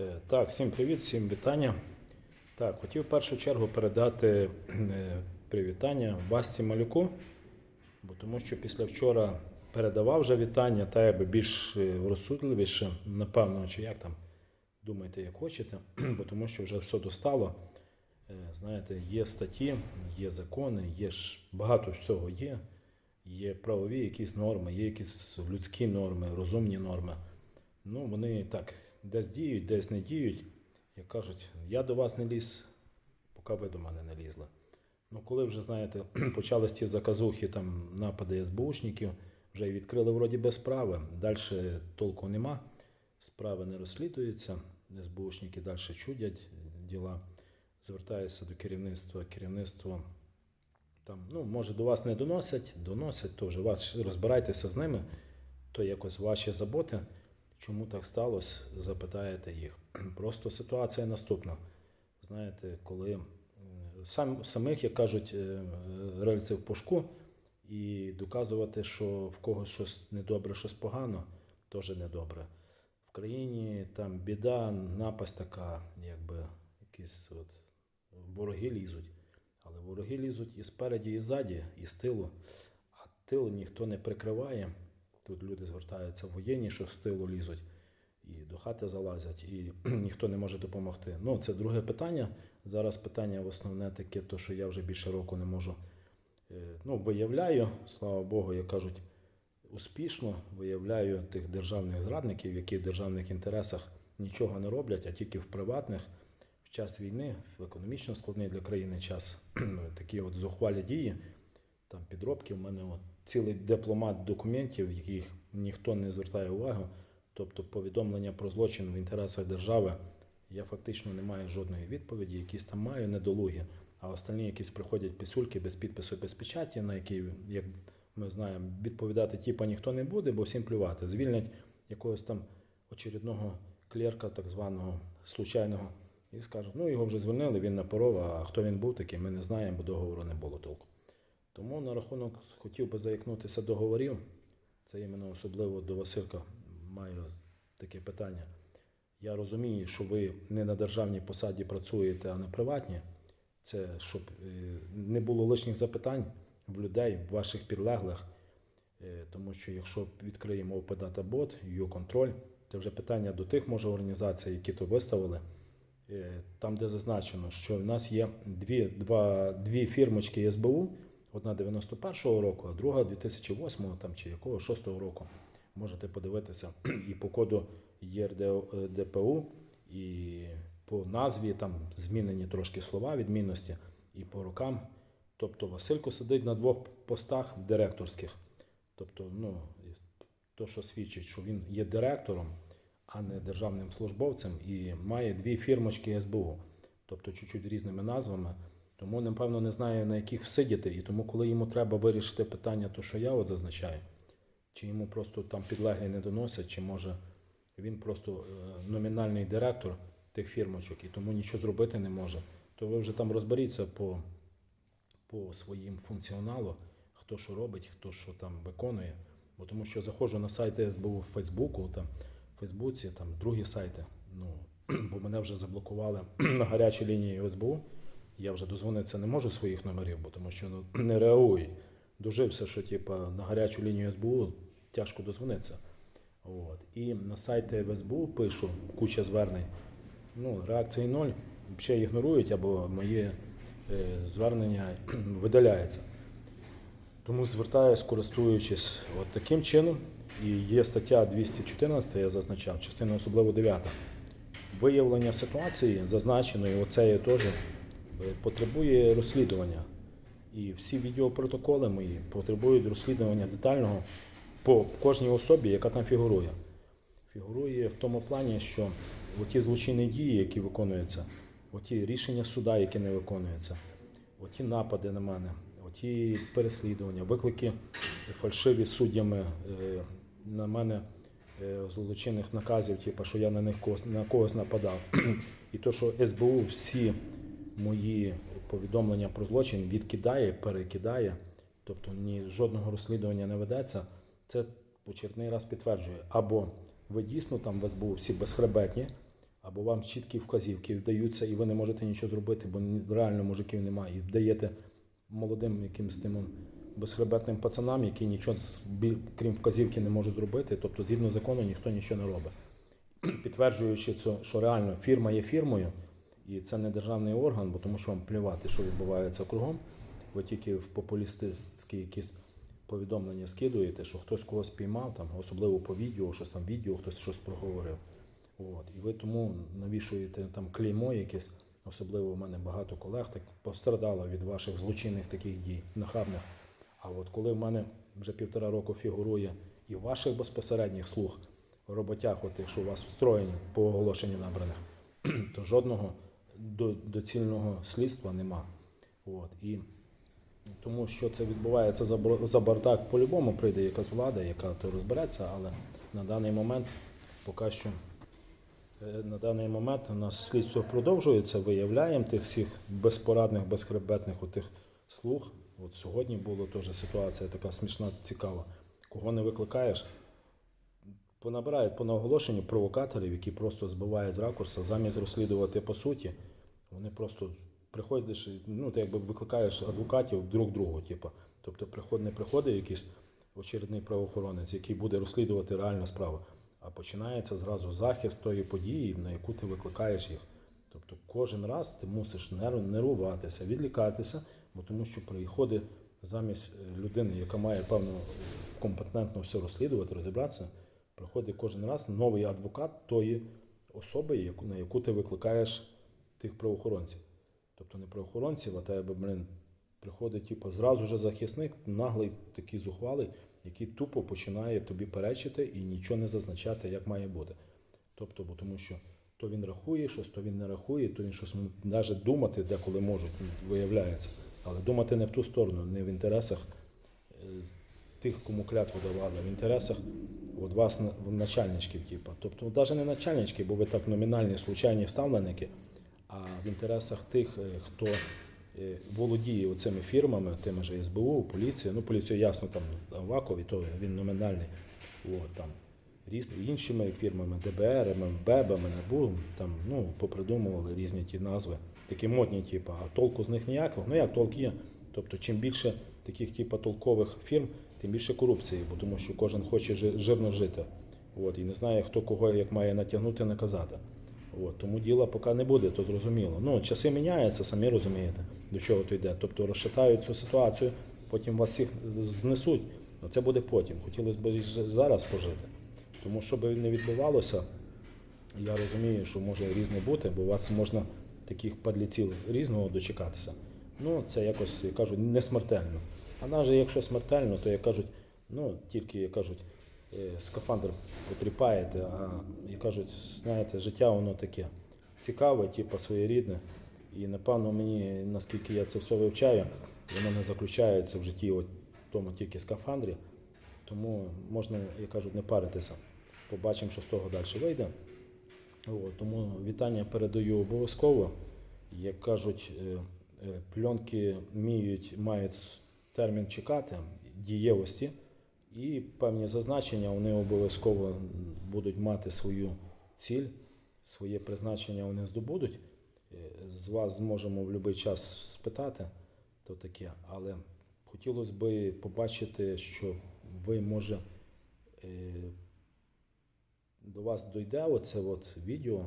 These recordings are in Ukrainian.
Е, Так, всім привіт, всім вітання. Так, хотів в першу чергу передати е, привітання Басті Малюку, бо тому що після вчора передавав вже вітання, та якби більш е, розсудливіше, напевно, чи як там, думайте, як хочете, бо тому що вже все достало. Знаєте, є статті, є закони, є ж багато всього є. Є правові якісь норми, є якісь людські норми, розумні норми. Ну, вони так десь діють, десь не діють. Як кажуть, я до вас не ліз, поки ви до мене не лізли. Ну, коли вже, знаєте, почались ті заказухи, там напади СБУшників, вже відкрили вроді без справи. Далі толку нема. Справи не розслідуються. СБУшники далі чудять діла. Звертаюся до керівництва. Керівництво там, ну, може, до вас не доносять, доносять, то вже вас розбирайтеся з ними, то якось ваші заботи. Чому так сталося, запитаєте їх. Просто ситуація наступна. Знаєте, коли сам, самих, як кажуть, е, рельси в пушку, і доказувати, що в когось щось недобре, щось погано, теж недобре. В країні там біда, напасть така, якби якісь от вороги лізуть. Але вороги лізуть і спереді, і ззаді, і з тилу. А тил ніхто не прикриває. Тут люди звертаються воєнні, що з тилу лізуть, і до хати залазять, і ніхто не може допомогти. Ну, це друге питання. Зараз питання в основне таке, то, що я вже більше року не можу. е, Ну, виявляю, слава Богу, як кажуть, успішно виявляю тих державних зрадників, які в державних інтересах нічого не роблять, а тільки в приватних в час війни, в економічно складний для країни час, такі от зухвалі дії, там підробки. У мене от цілий дипломат документів, яких ніхто не звертає увагу. Тобто повідомлення про злочин в інтересах держави. Я фактично не маю жодної відповіді, якісь там маю недолугі, а останні якісь приходять писульки без підпису, без печаті, на які, як ми знаємо, відповідати типа ніхто не буде, бо всім плювати. Звільнять якогось там очередного клерка, так званого случайного, і скажуть, ну його вже звільнили, він напоров, а хто він був такий, ми не знаємо, бо договору не було толку. Тому на рахунок хотів би заікнутися договорів. Це іменно особливо до Василька маю таке питання. Я розумію, що ви не на державній посаді працюєте, а на приватній. Це щоб е, не було лишніх запитань в людей, в ваших підлеглих. Е, Тому що якщо відкриємо OP Data Bot, його контроль, це вже питання до тих може організацій, які то виставили. Е, Там, де зазначено, що в нас є дві, два, дві фірмочки СБУ, одна 91-го року, а друга 2008 там, чи якого 6-го року. Можете подивитися і по коду ЄРДПУ, і по назві там змінені трошки слова відмінності, і по рокам. Тобто Василько сидить на двох постах директорських. Тобто, ну, то, що свідчить, що він є директором, а не державним службовцем, і має дві фірмочки СБУ, тобто чуть-чуть різними назвами. Тому, напевно, не знає, на яких сидіти. І тому, коли йому треба вирішити питання, то що я от зазначаю, чи йому просто там підлеглі не доносять, чи може він просто е, номінальний директор тих фірмочок і тому нічого зробити не може, то ви вже там розберіться по, по своїм функціоналу, хто що робить, хто що там виконує. Бо тому що заходжу на сайти СБУ в Фейсбуку, там, в Фейсбуці, там другі сайти. Ну, бо мене вже заблокували на гарячій лінії СБУ. Я вже дозвонитися не можу своїх номерів, бо тому що ну, не реагують. Дожився, що типа, на гарячу лінію СБУ тяжко дозвонитися. От. І на сайті в СБУ пишу куча звернень. Ну, реакції ноль. Взагалі ігнорують або мої е, звернення видаляються. Тому звертаюсь, користуючись от таким чином. І є стаття 214, я зазначав, частина особливо 9. Виявлення ситуації, зазначеної оцею теж, потребує розслідування. І всі відеопротоколи мої потребують розслідування детального по кожній особі, яка там фігурує. Фігурує в тому плані, що оті злочинні дії, які виконуються, оті рішення суда, які не виконуються, оті напади на мене, оті переслідування, виклики фальшиві суддями е, на мене е, злочинних наказів, типу, що я на них на когось нападав. І то, що СБУ всі мої повідомлення про злочин відкидає, перекидає, тобто ні жодного розслідування не ведеться, це в очередний раз підтверджує. Або ви дійсно там в СБУ всі безхребетні, або вам чіткі вказівки вдаються, і ви не можете нічого зробити, бо реально мужиків немає. І даєте молодим якимось тим безхребетним пацанам, які нічого крім вказівки не можуть зробити. Тобто, згідно закону, ніхто нічого не робить. Підтверджуючи це, що реально фірма є фірмою, і це не державний орган, бо тому що вам плювати, що відбувається кругом. Ви тільки в популістські якісь повідомлення скидуєте, що хтось когось піймав, там, особливо по відео, щось там відео, хтось щось проговорив. От. І ви тому навішуєте там клеймо якесь, особливо у мене багато колег так пострадало від ваших злочинних таких дій, нахабних. А от коли в мене вже півтора року фігурує і ваших безпосередніх слуг в роботях, от, якщо у вас встроєні по оголошенню набраних, то жодного доцільного слідства нема. От. І тому що це відбувається за, бардак, по-любому прийде якась влада, яка то розбереться, але на даний момент поки що е, на даний момент у нас слідство продовжується, виявляємо тих всіх безпорадних, безхребетних отих слуг. От сьогодні була теж ситуація така смішна, цікава. Кого не викликаєш, понабирають по наоголошенню провокаторів, які просто збивають з ракурсу, замість розслідувати по суті, вони просто приходиш, ну, ти якби викликаєш адвокатів друг другу, типу. Тобто приход, не приходить якийсь очередний правоохоронець, який буде розслідувати реальну справу, а починається зразу захист тої події, на яку ти викликаєш їх. Тобто кожен раз ти мусиш нерв- нервуватися, відлікатися, бо тому що приходить замість людини, яка має певно е, компетентно все розслідувати, розібратися, приходить кожен раз новий адвокат тої особи, на яку ти викликаєш тих правоохоронців. Тобто не правоохоронців, а тебе, блин, приходить типу, зразу же захисник, наглий такий зухвалий, який тупо починає тобі перечити і нічого не зазначати, як має бути. Тобто, бо тому що то він рахує щось, то він не рахує, то він щось навіть думати деколи можуть, виявляється. Але думати не в ту сторону, не в інтересах е, тих, кому клятву давали, в інтересах от вас, начальничків, типу. Тобто, навіть не начальнички, бо ви так номінальні, случайні ставленики, а в інтересах тих, е, хто е, володіє оцими фірмами, тими ж СБУ, поліція. Ну, поліцію ясно, там Аваков, і то він номінальний. От, там, різні іншими фірмами, ДБР, МВБ, НАБУ, там, ну, попридумували різні ті назви, такі модні, типу, а толку з них ніякого. Ну як толк є? Тобто, чим більше таких типу, толкових фірм, тим більше корупції, бо тому що кожен хоче жирно жити. От, і не знає, хто кого як має натягнути, наказати. От, тому діла поки не буде, то зрозуміло. Ну, часи міняються, самі розумієте, до чого то йде. Тобто розшатають цю ситуацію, потім вас всіх знесуть. Ну, це буде потім. Хотілося б зараз пожити. Тому що би не відбувалося, я розумію, що може різне бути, бо у вас можна таких падліців різного дочекатися. Ну, це якось, як кажуть, не смертельно. А навіть якщо смертельно, то як кажуть, ну тільки як кажуть, е, скафандр потріпаєте, а як кажуть, знаєте, життя воно таке цікаве, типу, своєрідне. І напевно мені, наскільки я це все вивчаю, воно не заключається в житті от тому тільки скафандрі. Тому можна, як кажуть, не паритися. Побачимо, що з того далі вийде. От, тому вітання передаю обов'язково. Як кажуть, е, е, пленки вміють, мають термін чекати, дієвості, і певні зазначення вони обов'язково будуть мати свою ціль, своє призначення вони здобудуть. Е, З вас зможемо в будь-який час спитати, то таке. Але хотілося б побачити, що ви може. е, до вас дойде оце от відео,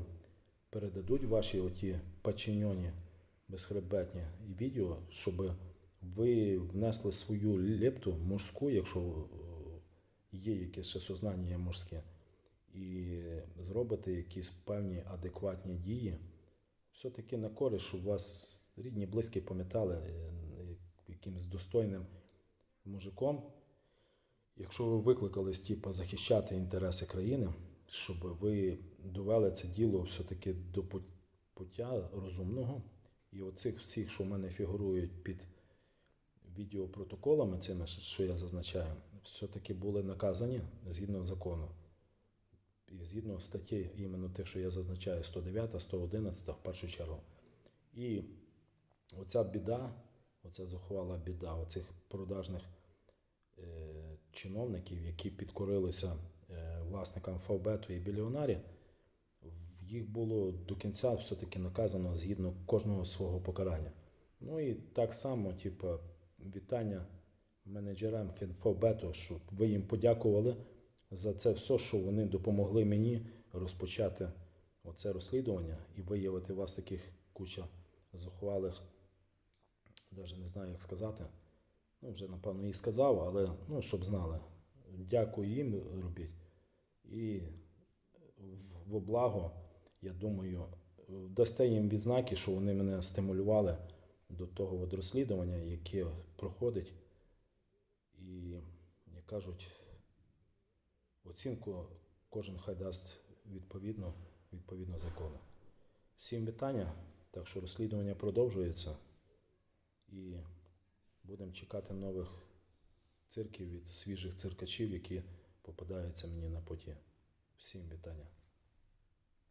передадуть ваші оті паченьоні безхребетні відео, щоб ви внесли свою лепту мужську, якщо е, є якесь ще сознання мужське, і зробите якісь певні адекватні дії. Все-таки на користь, щоб вас рідні, близькі пам'ятали е, якимось достойним мужиком. Якщо ви викликались типу, захищати інтереси країни, щоб ви довели це діло все-таки до пуття розумного. І оцих всіх, що в мене фігурують під відеопротоколами, цими, що я зазначаю, все-таки були наказані згідно закону. І згідно статті, іменно тих, що я зазначаю, 109, 111 в першу чергу. І оця біда, оця зухвала біда оцих продажних е, чиновників, які підкорилися е, власникам Фавбету і Біліонарі, їх було до кінця все-таки наказано згідно кожного свого покарання. Ну і так само, типу, вітання менеджерам Фінфобету, щоб ви їм подякували за це все, що вони допомогли мені розпочати оце розслідування і виявити вас таких куча зухвалих, навіть не знаю, як сказати. Ну, вже напевно і сказав, але ну, щоб знали. Дякую їм робіть. І в- в благо, я думаю, дасте їм відзнаки, що вони мене стимулювали до того от розслідування, яке проходить. І, як кажуть, оцінку кожен хай дасть відповідно, відповідно закону. Всім вітання. Так що розслідування продовжується і будемо чекати нових цирків від свіжих циркачів, які попадаються мені на поті. Всім вітання.